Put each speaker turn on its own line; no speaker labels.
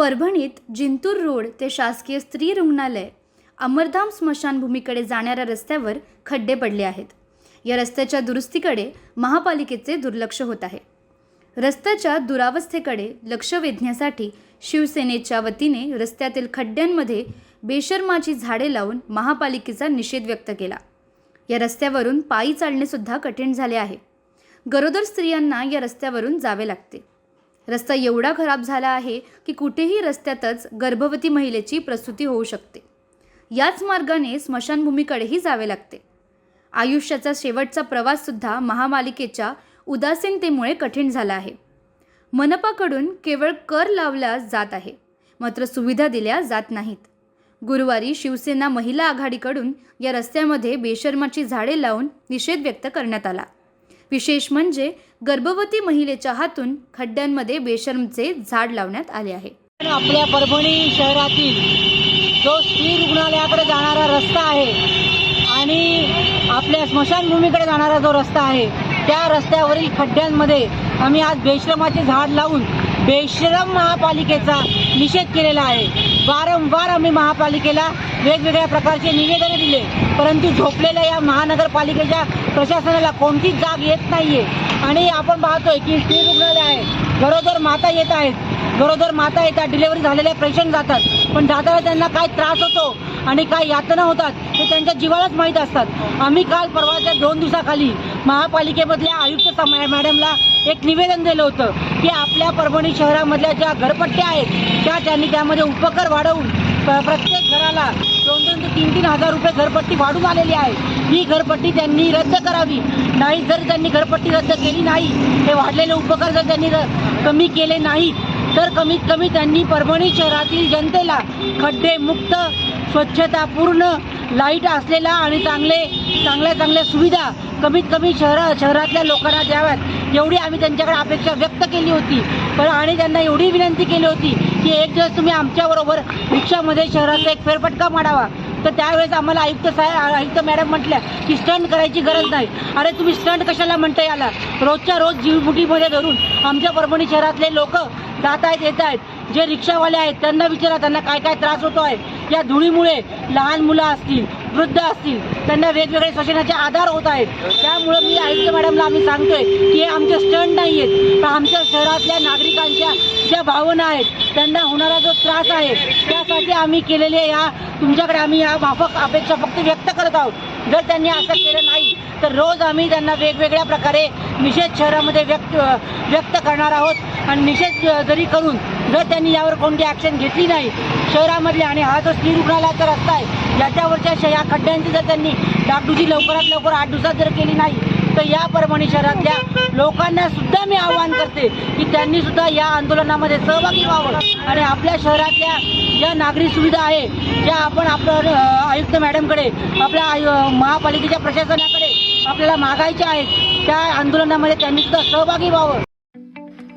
परभणीत जिंतूर रोड ते शासकीय स्त्री रुग्णालय अमरधाम स्मशानभूमीकडे जाणाऱ्या रस्त्यावर खड्डे पडले आहेत. या रस्त्याच्या दुरुस्तीकडे महापालिकेचे दुर्लक्ष होत आहे. रस्त्याच्या दुरावस्थेकडे लक्ष वेधण्यासाठी शिवसेनेच्या वतीने रस्त्यातील खड्ड्यांमध्ये बेशर्माची झाडे लावून महापालिकेचा निषेध व्यक्त केला. या रस्त्यावरून पायी चालणेसुद्धा कठीण झाले आहे. गरोदर स्त्रियांना या रस्त्यावरून जावे लागते. रस्ता एवढा खराब झाला आहे की कुठेही रस्त्यातच गर्भवती महिलेची प्रसूती होऊ शकते. याच मार्गाने स्मशानभूमीकडेही जावे लागते. आयुष्याचा शेवटचा प्रवाससुद्धा महापालिकेच्या उदासीनतेमुळे कठीण झाला आहे. मनपाकडून केवळ कर लावला जात आहे मात्र सुविधा दिल्या जात नाहीत. गुरुवारी शिवसेना महिला आघाडीकडून या रस्त्यामध्ये बेशर्माची झाडे लावून निषेध व्यक्त करण्यात आला. विशेष म्हणजे गर्भवती महिलेच्या हातून खड्ड्यांमध्ये बेशरमचे झाड लावण्यात आले आहे.
आपल्या परभणी शहरातील जो स्त्री रुग्णालयाकडे जाणारा रस्ता आहे आणि आपल्या स्मशानभूमीकडे जाणारा जो रस्ता आहे त्या रस्त्यावरील खड्ड्यांमध्ये आम्ही आज बेश्रमाचे झाड लावून बेश्रम महापालिकेचा निषेध केलेला आहे. वारंवार आम्ही महापालिकेला वेगवेगळ्या प्रकारचे निवेदन दिले परंतु झोपलेल्या या महानगरपालिकेच्या प्रशासनाला कोणतीच जाग येत नाहीये. आणि आपण पाहतोय की स्त्री रुग्णालय आहे. गरोदर माता येत आहेत. गरोदर माता येतात डिलेवरी झालेल्या पेशंट जातात. पण जाताना त्यांना काय त्रास होतो? आणि काय यातना होतात हे त्यांच्या जीवालाच माहीत असतात. आम्ही काल परवाच्या दोन दिवसाखाली महापालिकेमधल्या आयुक्त मॅडमला एक निवेदन दिलं होतं की आपल्या परभणी शहरामधल्या ज्या घरपट्ट्या आहेत त्या त्यांनी त्यामध्ये उपकर वाढवून प्रत्येक घराला दोन दोन ते तीन तीन हजार रुपये घरपट्टी वाढून आलेली आहे. ही घरपट्टी त्यांनी रद्द करावी. नाही जर त्यांनी घरपट्टी रद्द केली नाही हे वाढलेले उपकर जर त्यांनी र- कमी केले नाहीत तर कमीत कमी त्यांनी परभणी शहरातील जनतेला खड्डे मुक्त स्वच्छता पूर्ण लाइट असलेला आणि चांगले चांगल्या चांगल्या सुविधा कमीत कमी शहरा शहरातल्या लोकांना द्याव्यात. एवढी आम्ही त्यांच्याकडे अपेक्षा व्यक्त केली होती. पण आणि त्यांना एवढी विनंती केली होती की एक दिवस तुम्ही आमच्याबरोबर रिक्षामध्ये शहराचा एक फेरफटका मारावा. तर त्यावेळेस आम्हाला आयुक्त साहेब आयुक्त मॅडम म्हटल्या की स्टंट करायची गरज नाही. अरे तुम्ही स्टंट कशाला म्हणता याला? रोजच्या रोज जीवमुठीमध्ये धरून आमच्या परभणी शहरातले लोक जात आहेत येत आहेत जे रिक्षावाले आहेत त्यांना विचारा त्यांना काय काय त्रास होतो आहे या धुळीमुळे लहान मुलं असतील वृद्ध असतील त्यांना वेगवेगळे श्वसनाचे आधार होत आहेत. त्यामुळं मी आयुक्त मॅडमला आम्ही सांगतोय की हे आमचे स्टंट नाही आहेत. तर आमच्या शहरातल्या नागरिकांच्या ज्या भावना आहेत त्यांना होणारा जो त्रास आहे त्यासाठी आम्ही केलेले या तुमच्याकडे आम्ही या माफक अपेक्षा फक्त व्यक्त करत आहोत. जर त्यांनी असं केलं नाही तर रोज आम्ही त्यांना वेगवेगळ्या प्रकारे निषेध शहरामध्ये व्यक्त व्यक्त करणार आहोत. आणि निषेध जरी करून जर त्यांनी यावर कोणती ॲक्शन घेतली नाही. शहरामधले आणि हा जो स्त्री रुग्णालयाचा रस्ता आहे याच्यावरच्या श- या खड्ड्यांची जर त्यांनी डागडुजी लवकरात लवकर आठ दिवसात जर केली नाही तर या परभणी शहरातल्या लोकांना सुद्धा मी आवाहन करते की त्यांनी सुद्धा या आंदोलनामध्ये सहभागी व्हावं. आणि आपल्या शहरातल्या ज्या नागरी सुविधा आहे ज्या आपण आपलं आयुक्त मॅडमकडे आपल्या आयु- महापालिकेच्या प्रशासनाकडे आपल्याला मागायच्या आहेत त्या आंदोलनामध्ये त्यांनी सुद्धा सहभागी व्हावं.